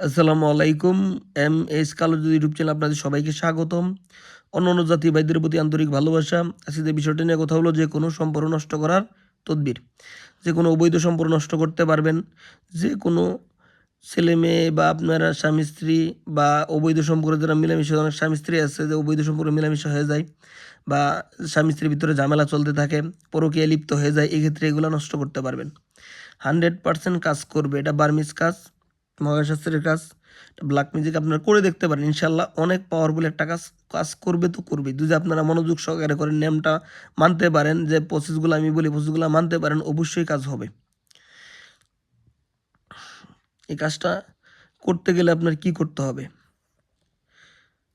আসসালামু আলাইকুম। M S কালোজ ইউটিউব চ্যানেল আপনাদের সবাইকে স্বাগতম। অন্যান্য জাতি ভাইদের প্রতি আন্তরিক ভালোবাসা। আজকে যে বিষয়টা নিয়ে কথা হলো, যে কোনো সম্পর্ক নষ্ট করার তদবির, যে কোনো অবৈধ সম্পর্ক নষ্ট করতে পারবেন, যে কোনো ছেলে মেয়ে বা আপনারা স্বামী স্ত্রী বা অবৈধ সম্পর্কে যারা মিলামিশা, অনেক স্বামী স্ত্রী আছে যে অবৈধ সম্পর্কে মিলামিশা হয়ে যায় বা স্বামী স্ত্রীর ভিতরে ঝামেলা চলতে থাকে, পরকীয়া লিপ্ত হয়ে যায়, এক্ষেত্রে এগুলো নষ্ট করতে পারবেন। হান্ড্রেড পার্সেন্ট কাজ করবে, এটা বার্মিস কাজ। মহাশাস্ত্রের কাজ ব্ল্যাক মিউজিক আপনারা করে দেখতে পারেন। ইনশাল্লাহ অনেক পাওয়ারফুল একটা কাজ কাজ করবে তো করবে যদি আপনারা মনোযোগ সহকারে করেন নিয়মটা মানতে পারেন, যে প্রসেসগুলো আমি বলি প্রসেসগুলো মানতে পারেন, অবশ্যই কাজ হবে। এই কাজটা করতে গেলে আপনার কি করতে হবে?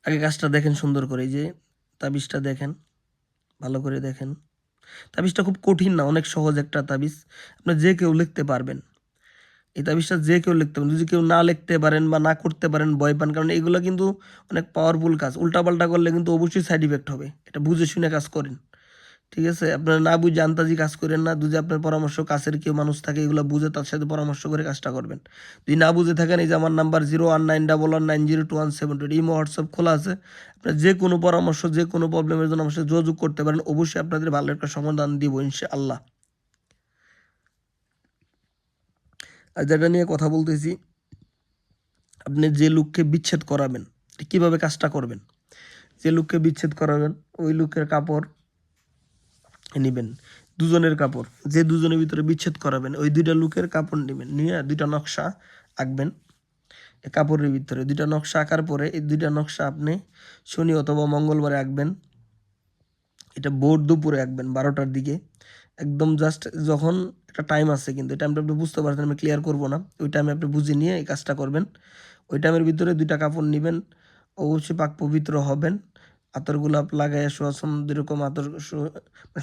আগে কাজটা দেখেন সুন্দর করে যে তাবিজটা দেখেন, ভালো করে দেখেন। তাবিজটা খুব কঠিন না, অনেক সহজ একটা তাবিজ। আপনার যে কেউ লিখতে পারবেন। এই তাবিজটা যে কেউ লিখতে পারেন যদি কেউ না লিখতে পারেন বা না করতে পারেন, ভয় পান, কারণ এগুলো কিন্তু অনেক পাওয়ারফুল কাজ। উল্টাপাল্টা করলে কিন্তু অবশ্যই সাইড ইফেক্ট হবে। এটা বুঝে শুনে কাজ করেন। ঠিক আছে? আপনারা না বুঝে আন্তাজি কাজ করেন না। যদি আপনার পরামর্শ কাছের কেউ মানুষ থাকে, এগুলো বুঝে তার সাথে পরামর্শ করে কাজটা করবেন। যদি না বুঝে থাকেন, এই যে আমার number zero one nine double one nine zero two one seven two imo, WhatsApp খোলা আছে। আপনার যে কোনো পরামর্শ, যে কোনো প্রবলেমের জন্য আমার সাথে যোগাযোগ করতে পারেন। অবশ্যই আপনাদের ভালো একটা সমাধান দিব, ইনশাআল্লাহ। আর যেটা নিয়ে কথা বলতেছি, আপনি যে লোককে বিচ্ছেদ করাবেন, কীভাবে কাজটা করবেন? যে লোককে বিচ্ছেদ করাবেন, ওই লোকের কাপড় নেবেন, দুজনের কাপড়। যে দুজনের ভিতরে বিচ্ছেদ করাবেন, ওই দুইটা লোকের কাপড় নেবেন, নিয়ে দুইটা নকশা আঁকবেন কাপড়ের ভিতরে। দুইটা নকশা আঁকার পরে এই দুইটা নকশা আপনি শনি অথবা মঙ্গলবারে আঁকবেন। এটা ভোর দুপুরে আঁকবেন, বারোটার দিকে। একদম জাস্ট যখন একটা টাইম আছে, কিন্তু টাইমটা আপনি বুঝতে পারছেন, আমি ক্লিয়ার করব না। ওই টাইমে আপনি বুঝে নিয়ে এই কাজটা করবেন। ওই টাইমের ভিতরে দুইটা কাপড় নেবেন, অবশ্যই পাক পবিত্র হবেন। আতর গোলাপ লাগাই সুয়াসম যেরকম আতর সু-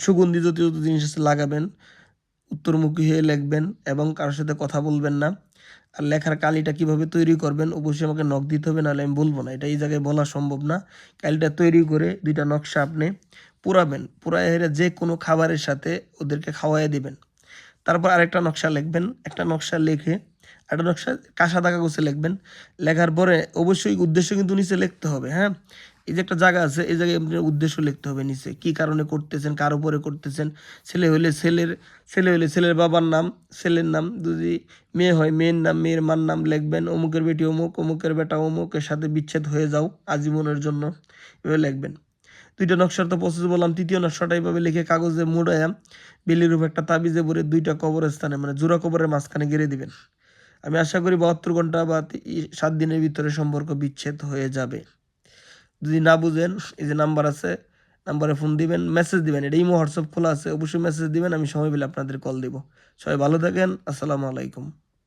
সুগন্ধি জাতীয় জিনিস আছে, লাগাবেন। উত্তরমুখী হয়ে লিখবেন এবং কারোর সাথে কথা বলবেন না। আর লেখার কালিটা কীভাবে তৈরি করবেন, অবশ্যই আমাকে নখ দিতে হবে, নাহলে আমি বলব না। এটা এই জায়গায় বলা সম্ভব না। কালিটা তৈরি করে দুইটা নকশা আপনি পুরাবেন হেরে যে কোনো খাবারের সাথে ওদেরকে খাওয়াই দিবেন। তারপর আরেকটা নকশা লিখবেন, একটা নকশা লিখে একটা নকশা কাঁসা দাগা গোছে লিখবেন। লেখার পরে অবশ্যই উদ্দেশ্য কিন্তু নিচে লিখতে হবে হ্যাঁ? এই যে একটা জায়গা আছে, এই জায়গায় আপনার উদ্দেশ্য লিখতে হবে নিচে। কি কারণে করতেছেন, কার উপরে করতেছেন? ছেলে হইলে ছেলের, ছেলে হইলে ছেলের বাবার নাম, ছেলের নাম যদি মেয়ে হয়, মেয়ের নাম, মেয়ের মার নাম লিখবেন। অমুকের বেটি অমুক, অমুকের বেটা অমুকের সাথে বিচ্ছেদ হয়ে যাও, আজীবনের জন্য। এভাবে লিখবেন। দুইটা নকশার তো প্রসেস বললাম, তৃতীয় নকশাটা এইভাবে লিখে কাগজে মুড়াইয়া বেলির উপর একটা তাবিজে ভরে দুইটা কবরস্থানে মানে জোড়া কবরের মাঝখানে গেড়ে দিবেন। আমি আশা করি বাহাত্তর ঘণ্টা বা সাত দিনের ভিতরে সম্পর্ক বিচ্ছেদ হয়ে যাবে। যদি না বুঝেন, এই যে নাম্বার আছে, নাম্বারে ফোন দিবেন মেসেজ দিবেন, এটা ইমো, হোয়াটসঅ্যাপ খোলা আছে, অবশ্যই মেসেজ দিবেন, আমি সময় পেলে আপনাদের কল দিব। সবাই ভালো থাকেন, আসসালামু আলাইকুম।